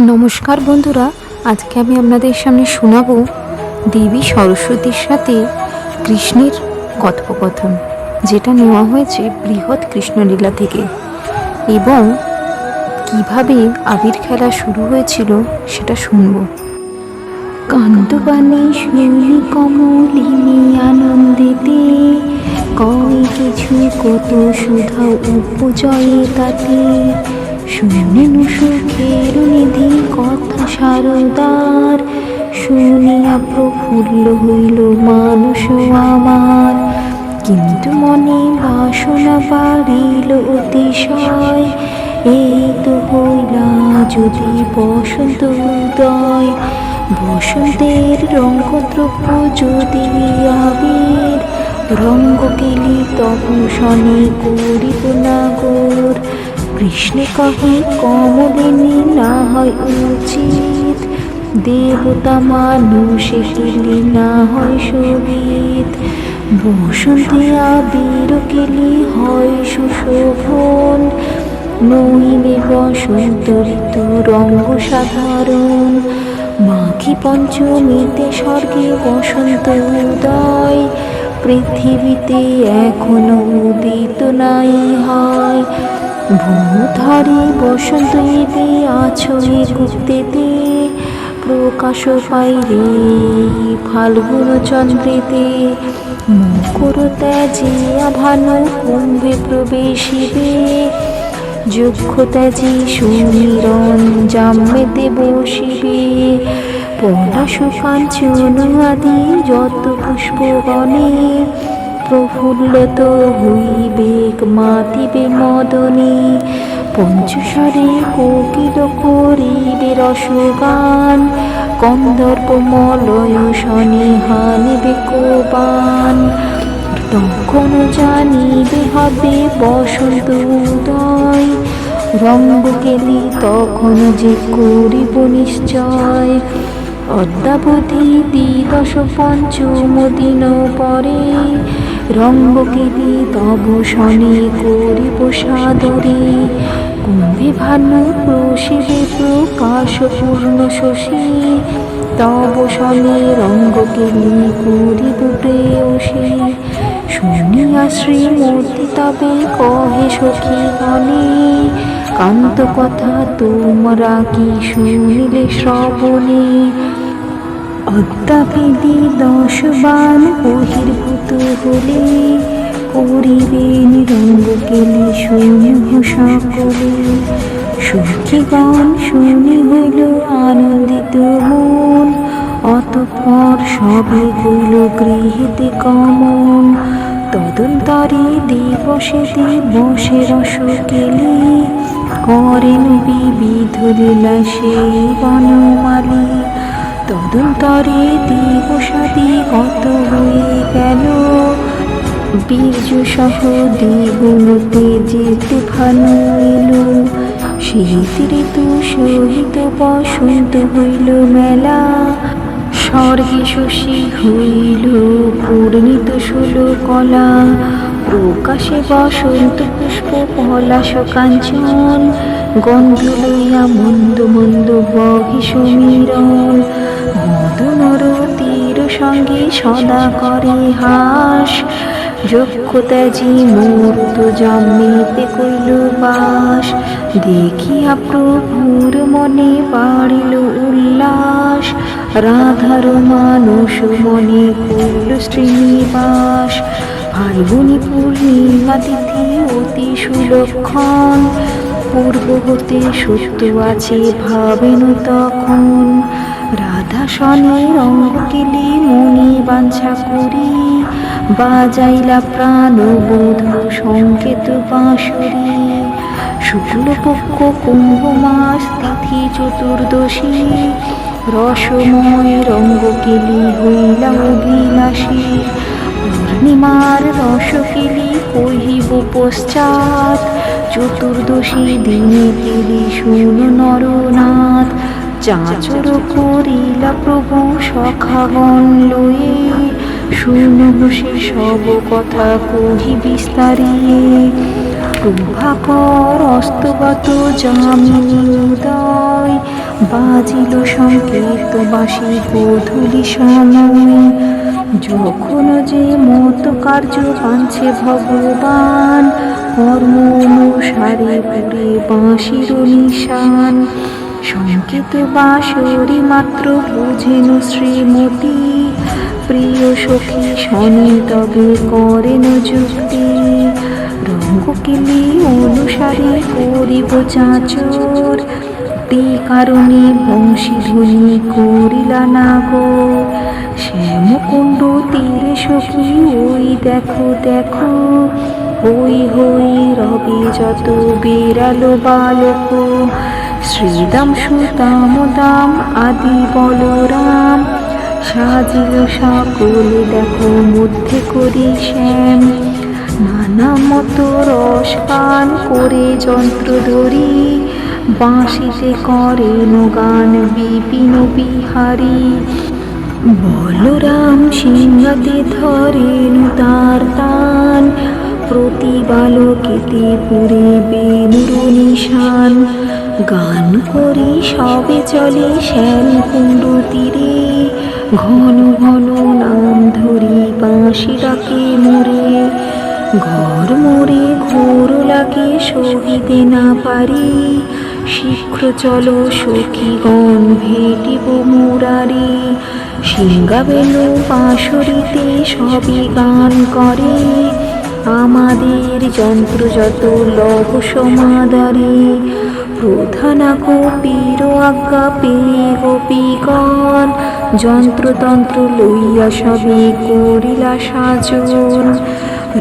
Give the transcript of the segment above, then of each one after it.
নমস্কার বন্ধুরা, আজকে আমি আপনাদের সামনে শোনাবো দেবী সরস্বতীর সাথে কৃষ্ণের কথোপকথন, যেটা নেওয়া হয়েছে বৃহৎ কৃষ্ণলীলা থেকে। এবং কীভাবে আবির খেলা শুরু হয়েছিল সেটা শুনব। কান্তবাণী শুনি কমলিনী আনন্দিতে কয় কিছু কত সুধা উপজয়ে তাতে। শুনেন সুখের নিধি কথা সারদার। শুনিয়া প্রফুল্ল হইল মানুষ আমার। কিন্তু মনে বাসনা বাড়িল অতিশয়। এই তো হইলা যদি বসন্ত উদয়। বসন্তের রঙ্গদ্রব্য যদি আবির। রঙ্গ কেলি তবু শনে করিব নাগর। কৃষ্ণে কহে, কমলিনী, না হয় উচিত। দেবতা, মানুষে কেলি না হয় সবিত বসন্তে আবির কেলি হয় সুশোভন। নইলে বসন্ত ঋতু রঙ্গ সাধারণ। মাঘী পঞ্চমীতে স্বর্গে বসন্ত উদয়। পৃথিবীতে এখনও উদিত নাই হয়। ভূধরে বসন্ত এতে এ গুপ্তেতে প্রকাশ পাইরে ফাল্গুন চন্দ্রেতে। মকর ত্যাজিয়া ভানু কুম্ভে প্রবেশিবে যোগ্যতা যে সুমিরণ জামেতে বসিবে। পলাশ কাঞ্চন আদি যত পুষ্পগণে প্রফুল্লত হইবেক মাতিবে মদনে। পঞ্চস্বরে কোকিল করিবে রসগান। কন্দর্প মলয় শনি হানিবে কোপান। তখন জানিবে হবে বসন্ত উদয়। রঙ্গ কেলি তখন যে করিব নিশ্চয়। অদ্যাবধি দ্বিদশ পঞ্চম দিন পরে রঙ্গ কেলি তব শনি করিব সাদরে। কুম্ভে ভানু প্রসিবে প্রকাশ পূর্ণ শশী। তব শনি কেলি করিব প্রেয়সী। শুনিয়া শ্রীমূর্তি তবে কহে সখী গণে কান্ত কথা তোমরা কি শুনিলে শ্রবণে? অদ্যাবিধি দশ বান বহির্ভূত হলে করিবেন রঙ্গ কেলে শুনিহ সকলে। সখীগণ শুনি হইল আনন্দিত মন, অতঃপর সবে হইল গৃহীতে কমন তদন্তরে দিবসে দিবসে রস কেলি করেন বিবিধ লীলা সেই বনমালী। তদন্তরে দিবসাদি কত হয়ে গেল। বীর্য সহ দ্বিগুণতে যে তুফান এলো শীত ঋতু সহিত বসন্ত হইল মেলা। স্বর্গে শশী হইল পূর্ণিত ষোল কলা। প্রকাশে বসন্ত পুষ্প পলাশ কাঞ্চন। গন্ধ লইয়া মন্দ মন্দ বহে সমীরণ সঙ্গে সদা করে হাস। যক্ষতাজি মূর্ত জন্মেতে কইল বাস। দেখিয়া প্রভুর মনে বাড়িল উল্লাস। রাধার মানুষ মনে কইল শ্রীনিবাস। ফাল্গুনি পূর্ণিমা তিথি অতি সুলক্ষণ। পূর্ব হতে সত্য আছে ভাবেন তখন। রাধা শনি রঙ্গ কেলি মনি বাঞ্ছা করি। বাজাইলা বোধ সংকেত বাঁশরি। শুক্লপক্ষ, কুম্ভ মাস, তিথি চতুর্দশী। রসময় রঙ্গ কেলি হইলা অভিলাষী। পূর্ণিমার রসকেলি কহিব পশ্চাৎ। চতুর্দশী দিনে কেলি শুন নরনাথ। চাঁচর করিলা প্রভু সখাগণ লয়ে শুনব সে সব কথা কহি বিস্তারিয়ে। প্রভাকর অস্তগত উদয় বাজিল সংকেত বাসি গোধূলি সময়। যখন যে মত কার্য পাঞ্ছে ভগবান, কর্ম অনুসারে পুরে বাঁশির নিশান। সংকেত বাসরি মাত্র বুঝেন শ্রীমতী। প্রিয় সখী, শনি তবে করেন যুক্তি। রঙ্গকিলি অনুসারে করিব চাচর। তে কারণে বংশীধ্বনি করিলা না গো। শ্যামকুণ্ড তীরে সখী, ওই দেখো দেখো। হই হই রবি যত বেড়ালো বালক। শ্রীদাম সুদাম দাম আদি বলরাম। সাজিল সকলে দেখো মধ্যে করি শ্যাম। নানা মতো রস পান করে যন্ত্র ধরি। বাঁশিতে করেন গান বিপিন বিহারী। বলরাম সিংহাতে ধরেন তার তান। প্রতি বালকেতে পুরে বেনুর নিশান। গান করি, সবে চলে শ্যাম কুণ্ড তীরে। ঘন ঘন নাম ধরি, বাঁশি ডাকে মোরে। ঘর মোরে ঘোর লাগে, সহিতে না পারি। শীঘ্র চলো সখীগণ, ভেটিব মুরারি। সিংহাবেলু বাঁশরিতে সবই গান করে। আমাদের যন্ত্র যত লভ সমাদারে প্রধানা গোপীর আজ্ঞা পেয়ে গোপীগণ যন্ত্রতন্ত্র লইয়া সবে করিলা সাজন।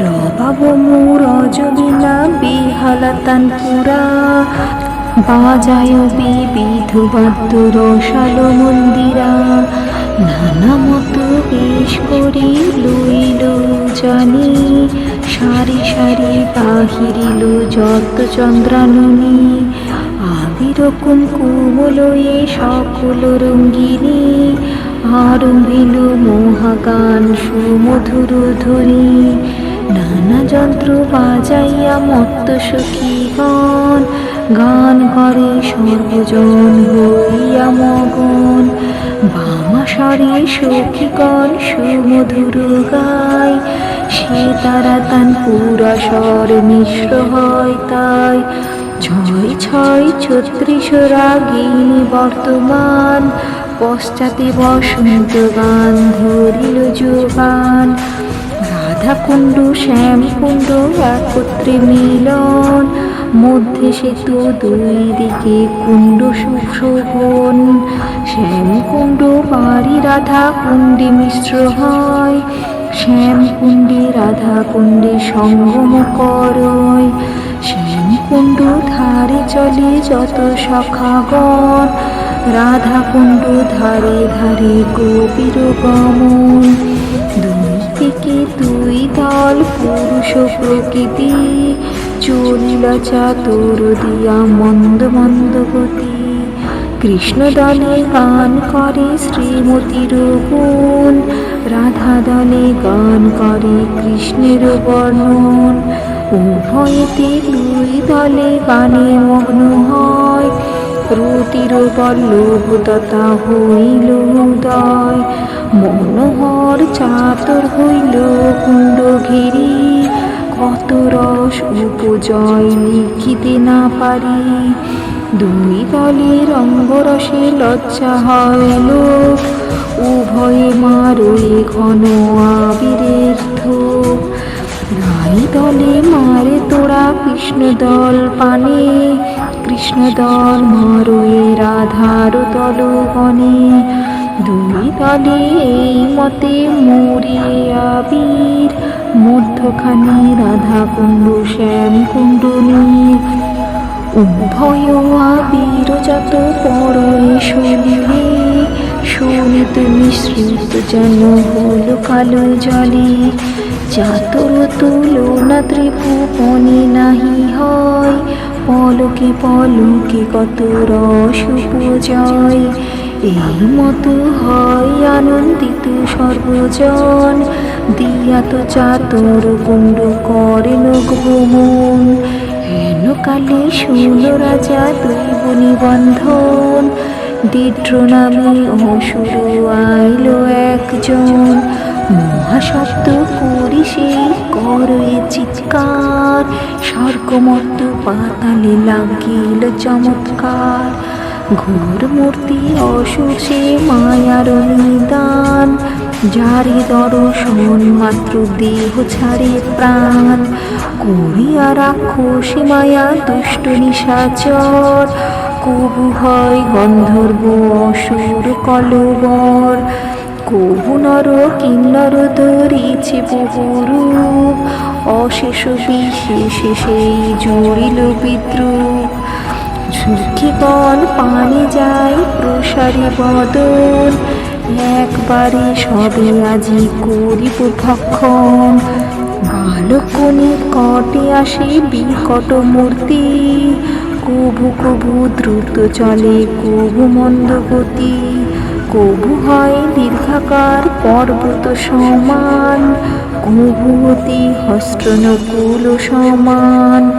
রবাব মুরজবিনা বিহালাতান পুরা বাজায় বিবিধ বাদ্য রসালো মন্দিরা। নানা মতো বেশ করি লইল জানি সারি সারি বাহিরিল যত চন্দ্রাননী আবির কুমকুমলয়ে সকল রঙ্গিনী। আরম্ভিল মহাগান সুমধুর ধ্বনি। নানা যন্ত্র বাজাইয়া মত্ত সখীগণ গান করে সর্বজন হইয়া মগন। বামাশারে সখীগণ সুমধুর গায় সে তারা তান পুরা স্বর মিশ্র হয় তাই। ছয় ছয় ছত্রিশ রাগিনী বর্তমান। পশ্চাতে বসন্ত গান ধরিল যোগান রাধা কুণ্ড শ্যাম কুণ্ড একত্রে মিলন। মধ্যে সেতু দুই দিকে কুণ্ড সুশোভন। রাধা কুণ্ডে মিশ্র হয়। শ্যাম কুণ্ডে রাধা কুণ্ডে সঙ্গম করয়। শ্যাম কুণ্ড ধারে চলে যত সখাগণ রাধা কুণ্ড ধারে ধারে গোপীর গমন। দুই থেকে দুই দল পুরুষ প্রকৃতি। চলিলা চাতুর দিয়া মন্দ মন্দ গতি। কৃষ্ণ দলে গান করে শ্রীমতীর গুণ রাধা দলে গান করে কৃষ্ণের বর্ণন। উভয়তে দুই দলে গানে মগ্ন হয়। রতির তথা হইল উদয়। মনোহর চাতর হইল কুণ্ড ঘিরি। কত রস উপজয় লিখিতে না পারি। দুই দলের অঙ্গরসে লজ্জা হয় লোক। উভয়ে মারোয়ে ঘন আবিরের ধূপ নাই দলে মারে তোরা কৃষ্ণ দল পানে। কৃষ্ণ দল মারোয়ে রাধার দলগণে দুই দলে এই মতে মরিয়ে আবির। মধ্যখানে রাধা কুণ্ডু শ্যাম কুণ্ড নীর। উভয় আবির যত পরয়ে শরীরে শোনিত মিশ্রিত যেন হল কালো জলে। চাতর তুলনা ত্রিভুবনে নাহি হয়, পলকে পলকে কত রস উপজয়। এই মতো হয় আনন্দিত সর্বজন দিয়া তো চাতর কুণ্ড করেন ভ্রমণ কালে শুন রাজা দৈব নিবন্ধন রুদ্র নামে অসুর আইলো একজন। মহাশব্দ করি সেই করে চিৎকার। স্বর্গমত্ত পাতালে লাগিল চমৎকার। ঘোর মূর্তি অসুর সে মায়ার নিদান। যারে দর্শন মাত্র দেহ ছাড়ে প্রাণ। করিয়া রাক্ষসী মায়া দুষ্ট নিশাচর। কবু হয় গন্ধর্ব অসুর কলবর। কবু নর কিন্নর ধরিছে বহুরূপ অশেষ বিশেষে সেই জুড়িল বিদ্রুপ। ঝুঁকিগণ পানি যায় প্রসারী বদন। একবারে সবে আজি করিব ভক্ষণ। বালকনি কটে আসে বিকট মূর্তি। কবু কবু দ্রুত চলে কবু মন্দগতি কবু হয় দীর্ঘাকার পর্বত সমান। কবু অতি হস্ত্রনকুল সমান।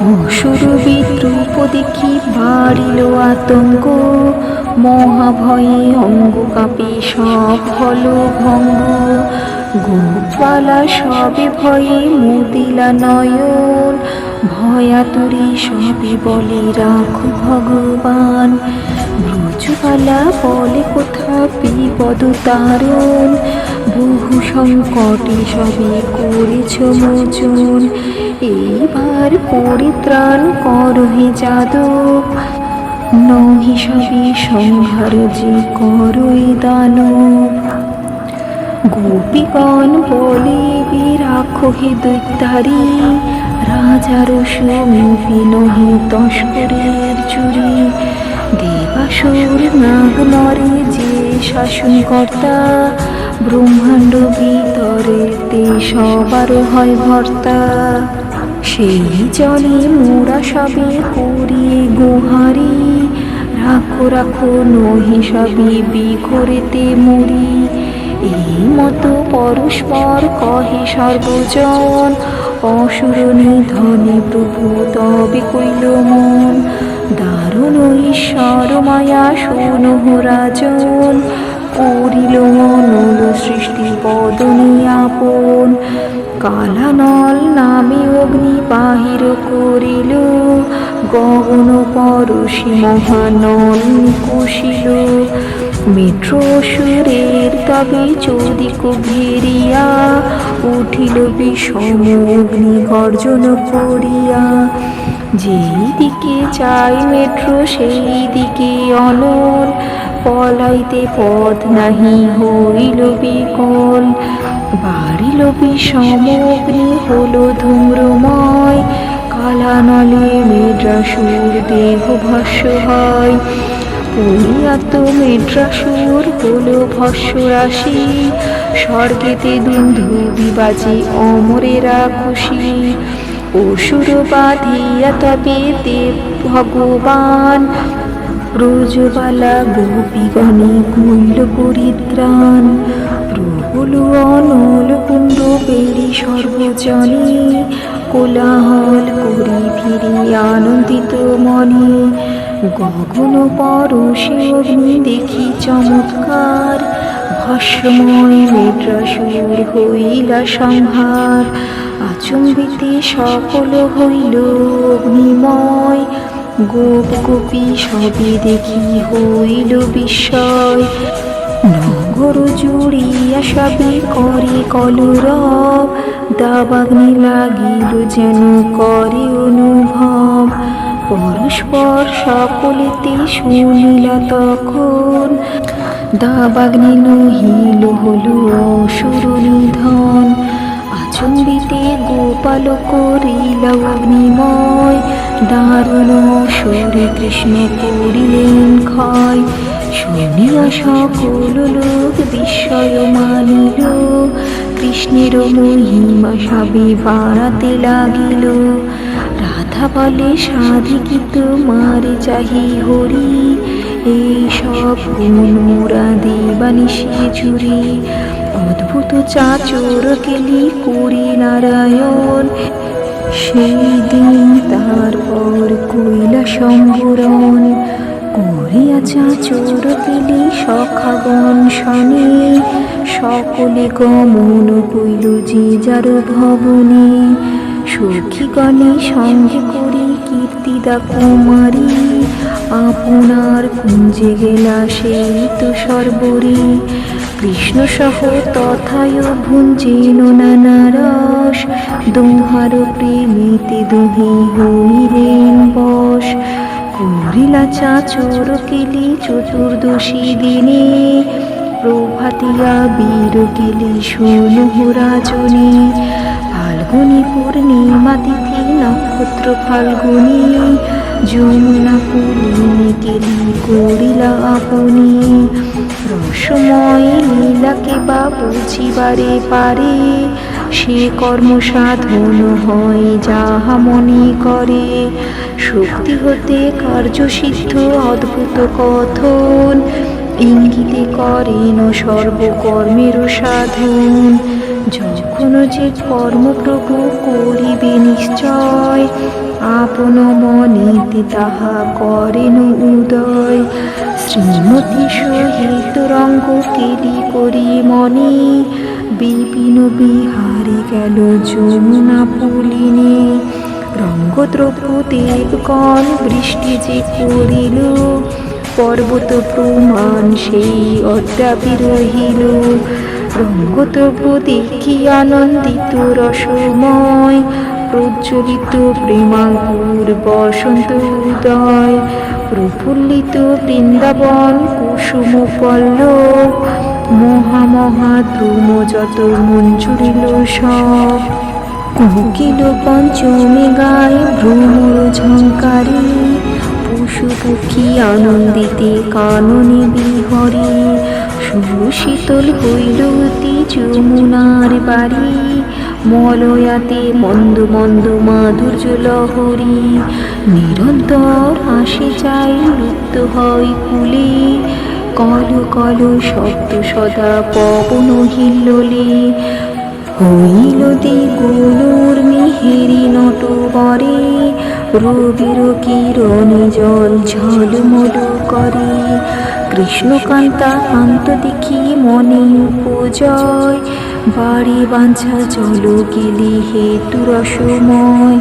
অসুর বিদ্রুপ দেখি বাড়িল আতঙ্ক? মহাভয়ে অঙ্গ কাঁপে সব হল ভঙ্গ। গোপালা সবে ভয়ে মুদিলা নয়ন। ভয়াতুরি সবে বলে রাখো ভগবান। ব্রজবালা বলে কোথা বিপদ তারণ। বহু সংকটে সবে করেছ মোচন। এইবার পরিত্রাণ করহে যাদব। নহি সবে সংহার যে করই দানব গোপীগণ বলে বিরাখো হে দৈত্যারি রাজার সমীপে নহে তস্করের চুরি। দেবাসুর নাগ নরে যে শাসনকর্তা, ব্রহ্মাণ্ড ভিতরে তে সবার হয় ভর্তা। সেই জলে মোরা সবে করিয়ে গোহারি। রাখো রাখো নহি সবে বিঘরেতে মরি। এই মতো পরস্পর কহে সর্বজন, অসুর নিধনে প্রভু তবে কইল মন। দারুণ ঈশ্বর মায়া শোনহ রাজন, করিল মনল সৃষ্টি বদনী আপন। কালানল নামে অগ্নি বাহির করিল, গগন পরশি মহানল কুশিল। মিত্র সুরের তবে চৌদিক ঘেরিয়া উঠিল বিষম অগ্নি গর্জন করিয়া যেই দিকে চাই মেট্রো সেই দিকে অনল। পলাইতে পথ নাহি হইল বিকল। বাড়িল বিষম অগ্নি হলো ধূম্রময়। কালানলে মেড্রাসুর দেহ ভস্য হয়। পরিয়াত মেড্রাসুর হলো ভস্য রাশি স্বর্গেতে দুন্ধুবি বাজে অমরেরা খুশি। অসুর বাঁধিয়া তবে দেব ভগবান। ব্রজবালা গোপীগণে কুইল পরিত্রাণ। প্রবল অনল কুণ্ড বেড়ি সর্বজনে, কোলাহল করি ফিরি আনন্দিত মনে। গগন পরশে অগ্নি দেখি চমৎকার, ভস্মময় মেড্রাসুর হইলা সংহার। আচম্বিতে সকল হইল অগ্নিময়, গোপ গোপী সবই দেখি হইল বিস্ময়। নগর জুড়িয়া সবে করে কলরব দাবাগ্নি লাগিল যেন করে অনুভব। পরস্পর সকলেতে শুনিলা তখন। দাবাগ্নি নহিল হলো অসুর নিধন। আচম্বিতে গোপাল করিল অগ্নিময়। দারুণ সরে কৃষ্ণ করিলেন ক্ষয়। শুনিয়া সকল লোক বিস্ময় মানিল কৃষ্ণের মহিমা সবে বাড়াতে লাগিল। রাধা বলে সাধিকিত মারে চাহি হরি? এই সব মোরা দিবানিশি ঝুরি। অদ্ভুত চাচর কেলি করি নারায়ণ। সেই দিন তারপর কইলা সম্বরণ করিয়াছা চোর পেলি সখাগণ শনে। সকলে গমন কইল যে যার ভবনে। সখীগণে সঙ্গে করি কীর্তিদা কুমারী আপনার কুঞ্জে গেলা সেই তো সর্বরী। কৃষ্ণ সহ তথায় ভুঞ্জেন নানা দুহার প্রেমিতে দুহি হইলেন বশ করিলা চাচর কেলি চতুর্দশী দিনে, প্রভাতিয়া বীর কেলি ষোলহ রাজনী। ফাল্গুনি পূর্ণিমা তিথি নক্ষত্র ফাল্গুনি, যমুনা পুলিনি কেলি করিলা আপনি। রসময় লীলাকে বা বুঝিবারে পারে সে কর্ম সাধন হয়, যাহা মনে করে। শক্তি হতে কার্যসিদ্ধ অদ্ভুত কথন। ইঙ্গিতে করেন সর্বকর্মের সাধন। যখন যে কর্মপ্রভু করিবে নিশ্চয়, আপন মনেতে তাহা করেন উদয়। শ্রীমতী সহিত রঙ্গ কেলি করি মনে বিপিন বিহারে গেল যমুনা পুলিনে। রঙ্গদ্রব্য দেবগণ বৃষ্টি যে করিল, পর্বত প্রমাণ সেই অদ্যাপি রহিল। রঙ্গদ্রব্য দেখি আনন্দিত রসময়, প্রজ্বলিত প্রেমাঙ্কুর বসন্ত উদয়, প্রফুল্লিত বৃন্দাবন কুসুম পল্লব মহা মহা দ্রুম যত মঞ্জুরিল সব। কোকিল পঞ্চমী গায় ভ্রমর ঝঙ্কারে। পশু পক্ষী আনন্দিতে কাননে বিহরে। সুশীতল হইল অতি যমুনার বাড়ি। মলয়াতে মন্দ মন্দ মাধুর্য লহরী। নিরন্তর হাসি যায় লুপ্ত হয় কুলে। কল কল শব্দ সদা পবন হিল্লোলে। হইল দ্বিগুণুর মিহেরি নটবরে, রবির কিরণ জল ঝলমল করে। কৃষ্ণকান্তা আন্ত দেখি মনে উপজয় বাড়ি বাঞ্ছা জল গেলি হেতু রসময়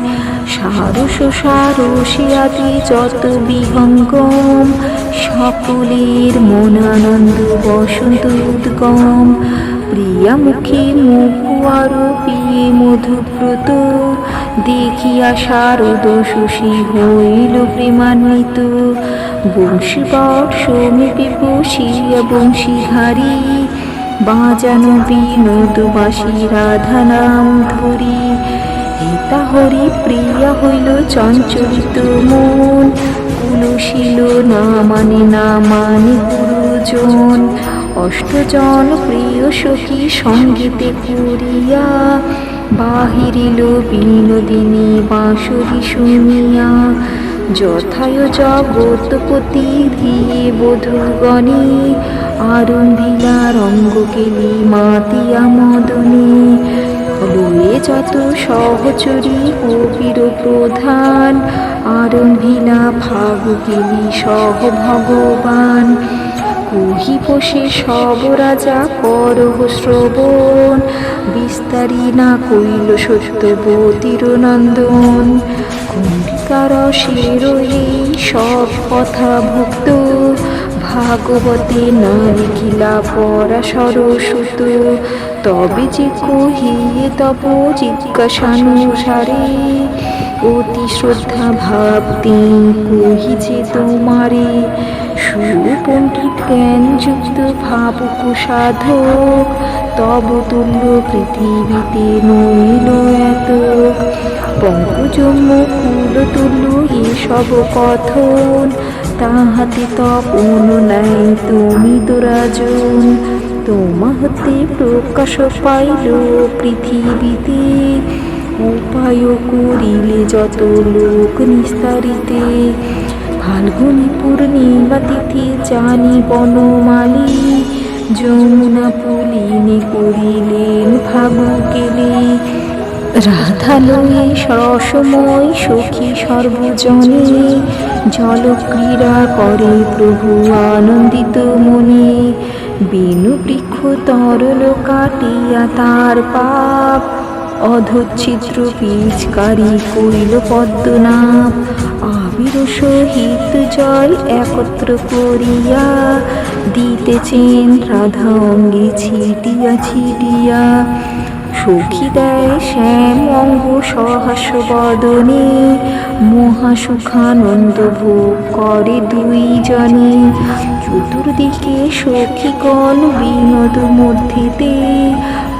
সারস, সারসে আদি যত বিহঙ্গম, সকলের মনানন্দ বসন্ত উদ্গম। প্রিয়া মুখে মুখ আরও পিয়ে মধুব্রত, দেখিয়া শারদ শশী হইল প্রেমান্বিত। বংশীবর সমীপে বসিয়া বংশীধারী বাজানো বিনোদ বাসী রাধা নাম ধরি। হিতা হরি প্রিয়া হইল চঞ্চলিত মন। কুলশীল না মানে না মানে গুরুজন। অষ্টজন প্রিয় সখী সঙ্গীতে করিয়া বাহিরিল বিনোদিনী বাঁশরি শুনিয়া। যথায় জগৎপতি ধিয়ে বধূগণে আরম্ভিলা রঙ্গ কেলি মাতিয়া মদনে। লয়ে যত সহচরী কবির প্রধান আরম্ভিলা কেলি সহ ভগবান। কহি বসে সব রাজা করহ শ্রবণ, বিস্তারি না কইল সত্যবতীর নন্দন। কুণ্ঠিকার সব কথা ভুক্ত ভাগবতে না লিখিলা পরাশর সুত। তবে যে কহিয়ে তব জিজ্ঞাসানুসারে অতি শ্রদ্ধা ভাবতে কহিছে তোমারে। সুপণ্ডিত জ্ঞান যুক্ত ভাবুক সাধক তব তুল্য পৃথিবীতে নইল এত। পঙ্কজম্য কুল তুল্য এসব কথন। তাহাতে তপন নাই। তুমি দুরাজন তোমা হতে প্রকাশ পাইল পৃথিবীতে। উপায় করিলে যত লোক নিস্তারিতে। ফাল্গুনি পূর্ণিমা তিথি জানি বনমালী। যমুনা পুলিনে করিলেন কেলে রাধালয়ে রসময় সখী সর্বজনে জল ক্রীড়া করে প্রভু আনন্দিত মনে। বেনু বৃক্ষ তরল কাটিয়া তার পাপ। অধচ্ছিদ্র পিচকারী করিল পদ্মনাভ আবির সহিত জল একত্র করিয়া দিতেছেন রাধা অঙ্গে ছিটিয়া ছিটিয়া। সখী দেয় শ্যাম অঙ্গ সহাস্য বদনে মহাসুখানন্দ ভোগ করে দুইজনে। চতুর্দিকে সখীগণ বিনোদ মধ্যেতে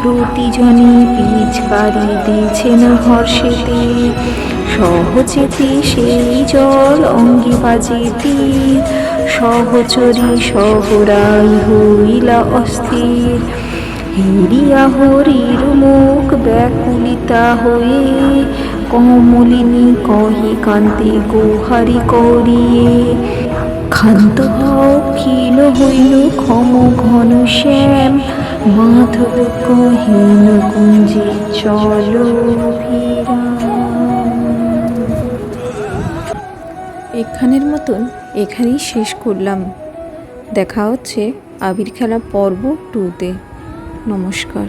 প্রতিজনে পিচকারি দিয়েছেন হর্ষেতে। সহজেতে সেই জল অঙ্গে বাজেতে। সহচরী সহরাই হইলা অস্থির। হেরিয়া হরির মুখ ব্যাকুলিতা হয়ে কমলিনী কহি কান্তে, গোহারি করিয়ে হও, ক্ষীণ হইল ক্ষম ঘন শ্যাম। মাধব কহিন কুঞ্জে চলো এখানের মতন এখানেই শেষ করলাম। দেখা হচ্ছে আবির খেলা পর্ব টুতে নমস্কার।